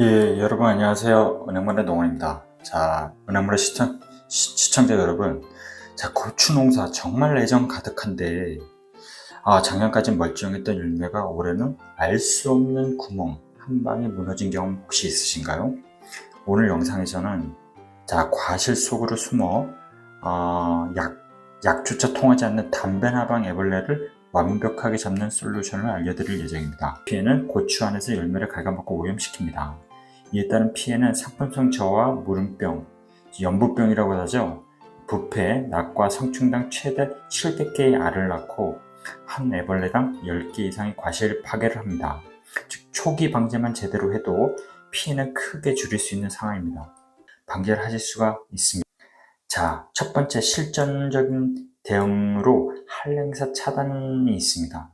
예, 여러분 안녕하세요. 은행문의 동원입니다. 자, 은행문의 시청, 시, 시청자 여러분. 자, 고추 농사 정말 애정 가득한데, 아, 작년까지 멀쩡했던 열매가 올해는 알 수 없는 구멍, 한 방에 무너진 경험 혹시 있으신가요? 오늘 영상에서는, 자, 과실 속으로 숨어, 어, 약, 약조차 통하지 않는 담배나방 애벌레를 완벽하게 잡는 솔루션을 알려드릴 예정입니다. 피해는 고추 안에서 열매를 갉아먹고 오염시킵니다. 이에 따른 피해는 상품성 저하, 무름병, 연부병이라고 하죠. 부패, 낙과 성충당 최대 700개의 알을 낳고 한 애벌레당 10개 이상의 과실 파괴를 합니다. 즉 초기 방제만 제대로 해도 피해는 크게 줄일 수 있는 상황입니다. 방제를 하실 수가 있습니다. 자, 첫 번째 실전적인 대응으로 한랭사 차단이 있습니다.